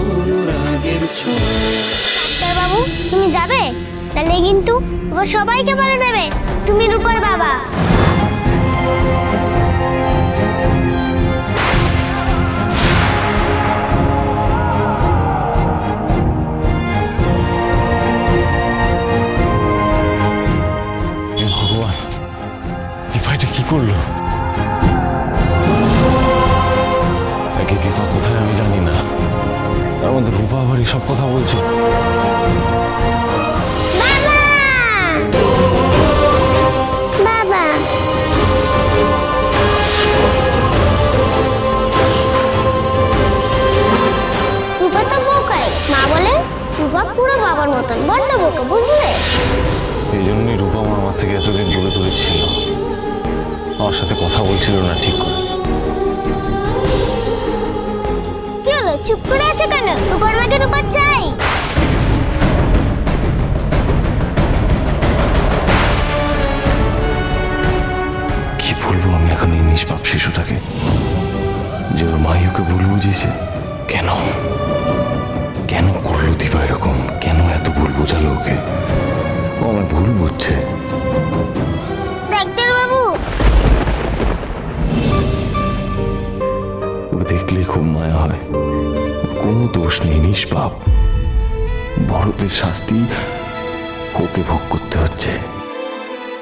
অনুরাগের ছোঁয়ায় বাবু তুমি যাবে? তাহলে কিন্তু ও সবাইকে বলে দেবে তুমি রূপার বাবা। ভগবান দীপাইটা কি করল? এসব কথা বলছে। পুরো বাবার মতন বড্ড বোকা বুঝলে? এই জন্যই রূপা আমার থেকে এতদিন দূরে দূরে ছিল। আমার সাথে কথা বলছিল না ঠিক করে। চুপ করে আছো কেন? মাকে রূপা চাই। কি বলব আমি এখন এই নিষ্পাপ শিশুটাকে? যে ওর মাই ওকে ভুল বুঝিয়েছে? কেন? কেন করল দীপা এরকম? কেন এত ভুল বোঝালো ওকে? ও আমায় ভুল বুঝছে। ডাক্তার বাবু! ওকে দেখলেই খুব মায়া হয়। কোনো দোষ নেই নিষ্পাপ বড়দের শাস্তি ওকে ভোগ করতে হচ্ছে।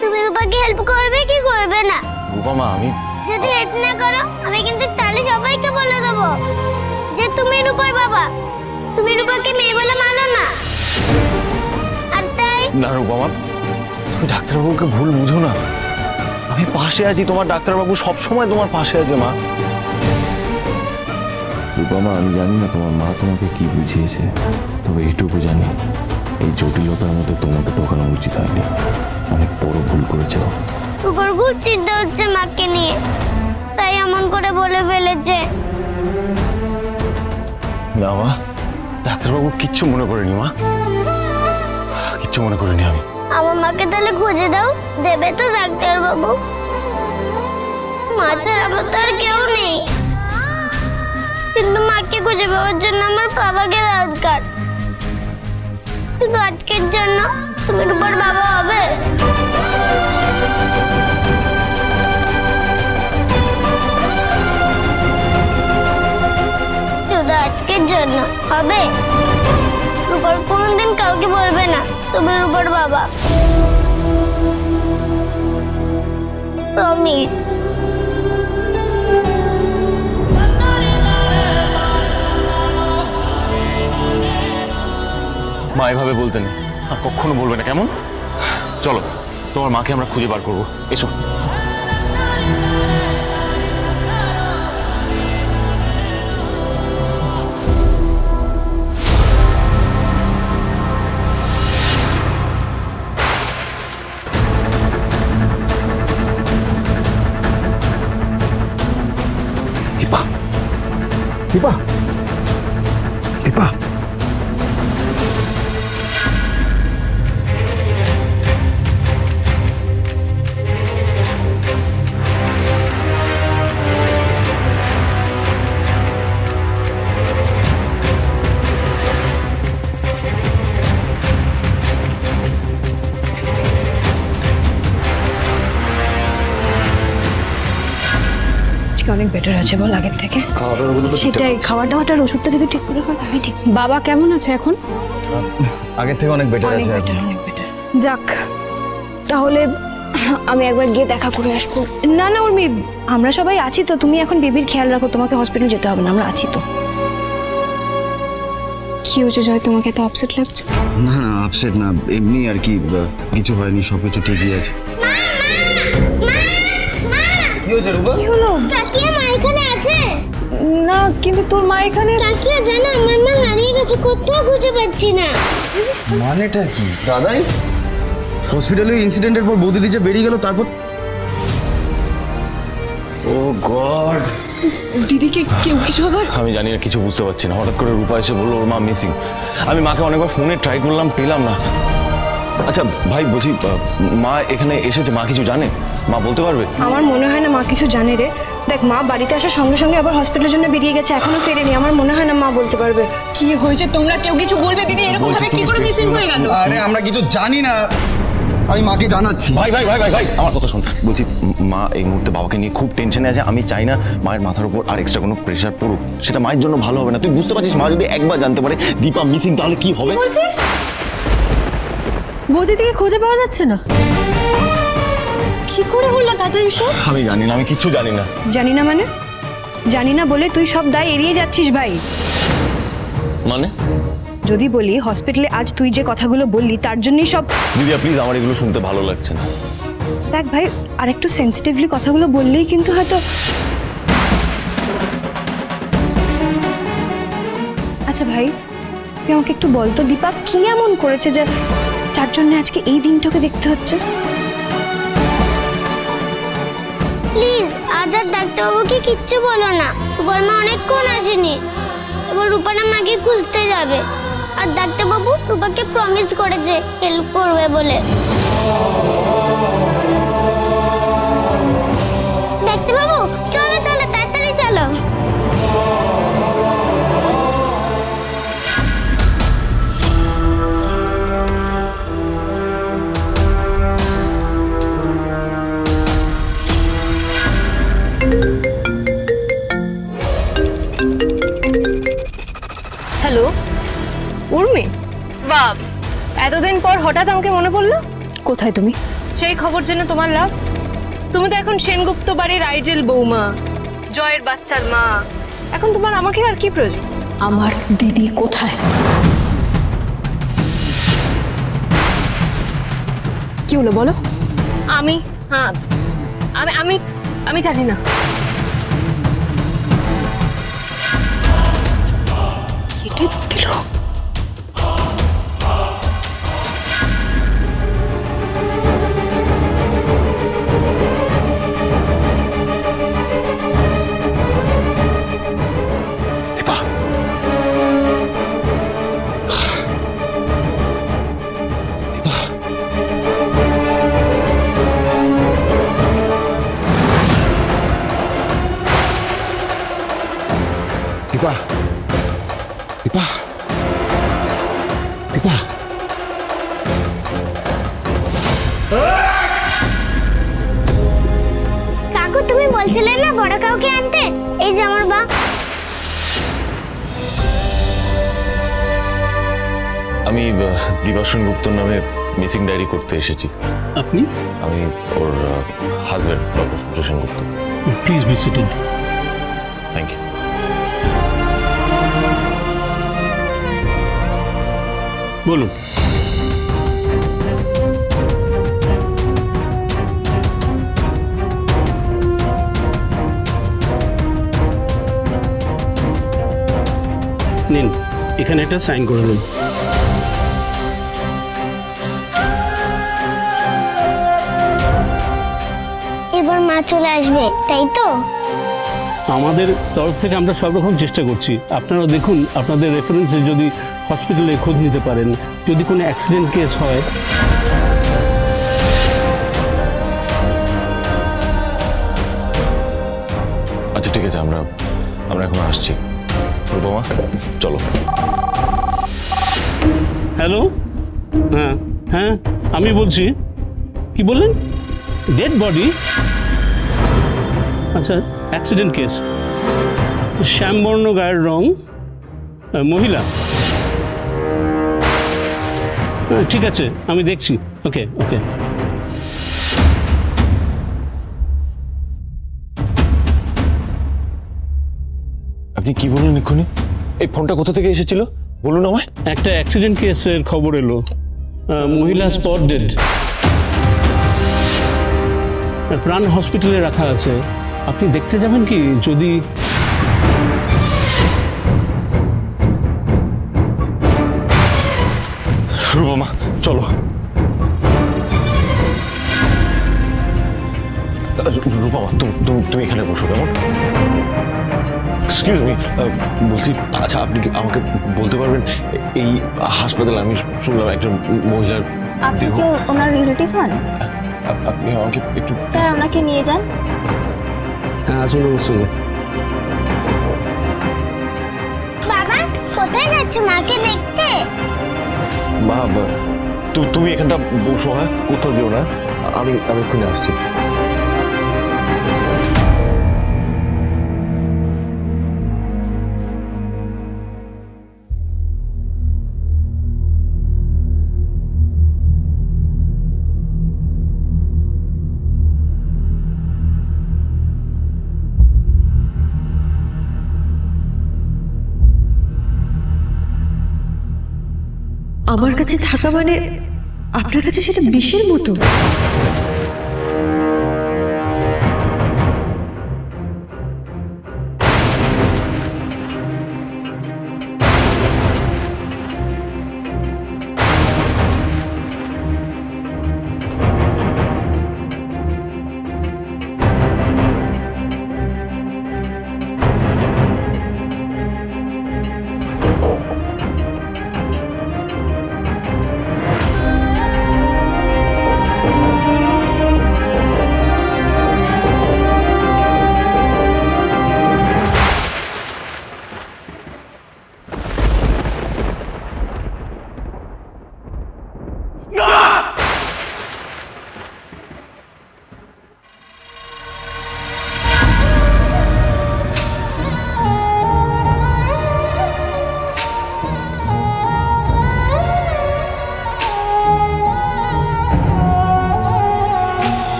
তুমি রূপাকে হেল্প করবে কি করবে না? রূপমা আমি যদি হেল্প না করো আমি কিন্তু তাহলে সবাইকে বলে দেবো যে তুমি রূপার বাবা। তুমি রূপাকে মেয়ে বলে মানো না। আর তাই না রূপমা তুমি ডাক্তারবাবুকে ভুল বুঝো না। আমি পাশে আছি তোমার ডাক্তারবাবু সবসময় তোমার পাশে আছে মা। রূপমা আমি জানি না তোমার মা তোমাকে কি বুঝিয়েছে তবে এইটুকু জানি এই জটিলতার মধ্যে তোমাকে ঢোকানো উচিত হয়নি। অনেক বড় ভুল করেছ। রূপার খুব চিন্তা হচ্ছে মাকে নিয়ে। তাই এমন করে বলে ফেলেছে। না মা ডাক্তারবাবু কিচ্ছু মনে করেনি মা। কিচ্ছু মনে করিনি আমি। আমার মাকে তাহলে খুঁজে দাও দেবে তো ডাক্তার বাবু মা ছাড়া আমার তো আর কেউ নেই। কিন্তু মাকে খুঁজে পাওয়ার জন্য আমার বাবাকে দরকার। শুধু আজকের জন্য তুমি রূপার বাবা হবে। শুধু আজকের জন্য হবে। রূপার কোনোদিন কাউকে বলবে না তুমি রূপার বাবা। প্রমিস এভাবে বলতেন আর কখনো বলবে না, কেমন? চলো, তোমার মাকে আমরা খুঁজে বার করব। এসো। বেটার আছে বল আগের থেকে। সেটাই খাওয়া দাওয়াটার ওষুধটা যদি ঠিক করে খাওয়া তাহলে ঠিক বাবা কেমন আছে এখন? আগের থেকে অনেক বেটার আছে এখন। অনেক বেটার। যাক তাহলে আমি একবার গিয়ে দেখা করে আসব। না না উর্মি আমরা সবাই আছি তো তুমি এখন বেবির খেয়াল রাখো তোমাকে হসপিটাল যেতে হবে না আমরা আছি তো। কি হয়েছে জয় তোমাকে এত আপসেট লাগছে? না না আপসেট না এমনি আর কি কিছু হয়নি সব কিছু ঠিকই আছে। কি হয়েছে রূপা? কি হলো? না কিন্তু তোর মা এখানে কাকিয়া জানো আমার মা হারিয়ে গেছে কোথাও খুঁজে পাচ্ছি না। মানেটা কি? দাদাই? হসপিটালে ইনসিডেন্টের পর বৌদি দিচ্ছে বেরিয়ে গেল তারপর ও গড। দিদিকে কেউ কিছু আবার আমি জানি না কিছু বুঝতে পারছি না। হঠাৎ করে রূপা এসে বলল ওর মা মিসিং আমি মাকে অনেকবার ফোনে ট্রাই করলাম পেলাম না। আচ্ছা ভাই বলছি মা এখানে এসেছে মা কিছু জানে? মা বলতে পারবে? আমার মনে হয় না মা কিছু জানে রে। দেখ মা বাড়িতে আসার সঙ্গে সঙ্গে আবার হসপিটালের জন্য বেরিয়ে গেছে এখনও ফেরেনি। আমার মনে হয় না মা বলতে পারবে। কি হয়েছে? তোমরা কেউ কিছু বলবে দিদি? এরকম ভাবে কি করে মিসিং হয়ে গেল? আরে আমরা কিছু জানি না। আমি মাকে জানাচ্ছি। ভাই ভাই ভাই ভাই ভাই আমার কথা শোন। বলছি মা এই মুহূর্তে বাবাকে নিয়ে খুব টেনশনে আছে। আমি চাই না মায়ের মাথার উপর আর এক্সট্রা কোনো প্রেশার পড়ুক। সেটা মায়ের জন্য ভালো হবে না। তুই বুঝতে পারছিস মা যদি একবার জানতে পারে দীপা মিসিং তাহলে কি হবে? বলছিস? বৌদিদিকে খুঁজে পাওয়া যাচ্ছে না। কি করে হলো দাদু এসব? আমি জানি না আমি কিচ্ছু জানি না। জানি না মানে? জানি না বলে তুই সব দায় এড়িয়ে যাচ্ছিস ভাই। মানে? যদি বলি হসপিটালে আজ তুই যে কথাগুলো বললি তার জন্যই সব দিদিয়া প্লিজ আমার এগুলো শুনতে ভালো লাগছে না। দেখ ভাই আর একটু সেন্সিটিভলি কথাগুলো বললেই কিন্তু হয়তো আচ্ছা ভাই তুই আমাকে একটু বলতো দীপা কি এমন করেছে যে যার জন্য আজকে এই দিনটাকে দেখতে হচ্ছে। প্লিজ আজ আর ডাক্তারবাবুকে কিচ্ছু বলো না। রূপার মা অনেকক্ষণ আসেনি। এবার রূপার মাকে খুঁজতে যাবে। আর ডাক্তারবাবু রূপাকে প্রমিস করেছে হেল্প করবে বলে। ডাক্তারবাবু কোথায় তুমি? সেই খবর জেনে তোমার লাভ? তুমি তো এখন সেনগুপ্ত বাড়ির আইজেল বৌমা জয়ের বাচ্চার মা। এখন তোমার আমাকে আর কি প্রয়োজন? আমার দিদি কোথায়? কি হলো বলো? আমি হ্যাঁ আমি আমি আমি জানি না। দীপা দীপা দীপা কাকু তুমি বলছিলে না বড় কাউকে আনতে? এই যে আমার বা আমি দিবাসন গুপ্তর নামে মিসিং ডায়েরি করতে এসেছি। আপনি? আমি ওর husband doctor Sengupta please be seated thank you বলুন। নিন এখানে একটা সাইন করে নিন। এবার মা চলে আসবে তাই তো? আমাদের তরফ থেকে আমরা সব রকম চেষ্টা করছি। আপনারা দেখুন আপনাদের রেফারেন্সে যদি হসপিটালে খোঁজ নিতে পারেন যদি কোনো অ্যাক্সিডেন্ট কেস হয়। আচ্ছা ঠিক আছে আমরা আমরা এখন আসছি। রূপমা চলো। হ্যালো হ্যাঁ হ্যাঁ আমি বলছি কি বললেন? ডেড বডি আচ্ছা অ্যাক্সিডেন্ট কেস শ্যামবর্ণ গায়ের রং মহিলা। হ্যাঁ, ঠিক আছে আমি দেখছি। ওকে ওকে আপনি কি বললেন এক্ষুনি? এই ফোনটা কোথা থেকে এসেছিল? বলুন আমায়। একটা অ্যাক্সিডেন্ট কেসের খবর এলো। মহিলা স্পট ডেড প্রাণ হসপিটালে রাখা আছে। আপনি দেখতে যাবেন কি? যদি রূপমা চলো। রূপমা তুমি তুমি তুমি এখানে বসো কেমন? এক্সকিউজ মি বলছি আচ্ছা আপনি কি আমাকে বলতে পারবেন? এই হাসপাতালে আমি শুনলাম একজন মহিলার আপনি ওনার রিলেটিভ হন? আপনি আমাকে একটু স্যার ওনাকে নিয়ে যান। আসুন ওর বাবা কোথায় যাচ্ছ মাকে দেখতে? মা তুমি এখানটা বসো হ্যাঁ? কোথাও যেও না। আমি আমি এক্ষুনি আসছি। আমার কাছে থাকা মানে আপনার কাছে সেটা বিষের মতো?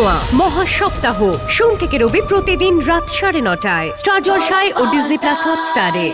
ছোঁয়া মহাসপ্তাহ। সোম থেকে রবি প্রতিদিন রাত সাড়ে নটায়। স্টার জলসায় ও ডিজনি প্লাস হটস্টারে।